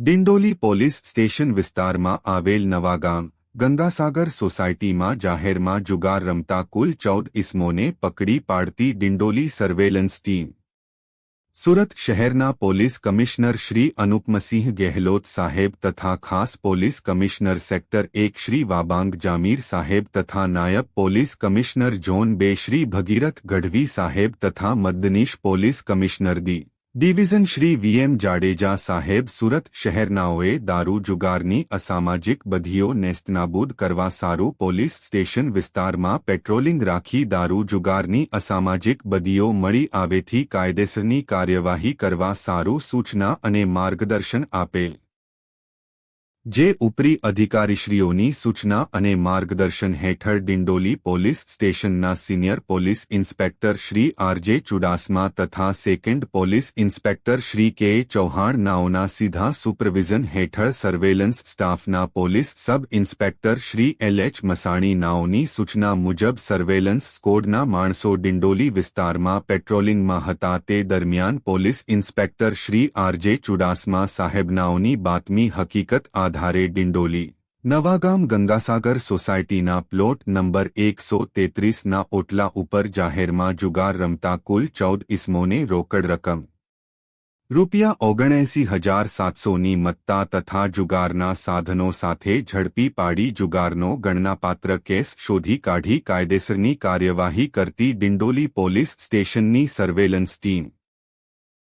Dindoli police station વિસ્તારમાં આવેલ નવાગામ ગંગાસાગર સોસાયટીમાં જાહેરમાં જુગાર રમતા કુલ ચૌદ ઇસમોને પકડી પાડતી ડિંડોલી સર્વેલન્સ ટીમ. સુરત શહેરના પોલીસ કમિશનર શ્રી અનુપમસિંહ ગેહલોત સાહેબ તથા ખાસ પોલીસ કમિશનર સેક્ટર એક શ્રી વાબાંગ જામીર સાહેબ તથા નાયબ પોલીસ કમિશનર ઝોન બે શ્રી ભગીરથ ગઢવી સાહેબ તથા મદનીશ police commissioner D division Shri VM Jadeja સાહેબ સુરત શહેરનાઓએ દારૂ જુગારની અસામાજિક બધિઓ નેસ્તનાબૂદ કરવા સારું પોલીસ સ્ટેશન વિસ્તારમાં પેટ્રોલિંગ રાખી દારૂ જુગારની અસામાજિક બદીઓ મળી આવેથી કાયદેસરની કાર્યવાહી કરવા સારું સૂચના અને માર્ગદર્શન આપેલ જે ઉપરી અધિકારીશ્રીઓની સૂચના અને માર્ગદર્શન હેઠળ ડિંડોલી પોલીસ સ્ટેશનના senior police inspector Shri RJ Chudasama તથા સેકન્ડ પોલીસ ઇન્સ્પેક્ટર શ્રી કે ચૌહાણ નાઓના સીધા સુપરવિઝન હેઠળ સર્વેલન્સ સ્ટાફના police sub inspector Shri L H Masani નાઓની સૂચના મુજબ સર્વેલન્સ સ્કોડના માણસો ડિંડોલી વિસ્તારમાં પેટ્રોલિંગમાં હતા તે દરમિયાન police inspector Shri RJ Chudasama સાહેબનાઓની બાતમી હકીકત આધારે ડિંડોલી, નવાગામ ગંગાસાગર સોસાયટીના પ્લોટ નંબર એકસો તેત્રીસના ઓટલા ઉપર જાહેરમાં જુગાર રમતા કુલ ચૌદ ઇસમોને રોકડ રકમ. રૂપિયા ઓગણએંસી હજાર સાતસોની મત્તા તથા જુગારના સાધનો સાથે ઝડપી પાડી જુગારનો ગણનાપાત્ર કેસ શોધી કાઢી કાયદેસરની કાર્યવાહી કરતી ડિંડોલી પોલીસ સ્ટેશનની સર્વેલન્સ ટીમ.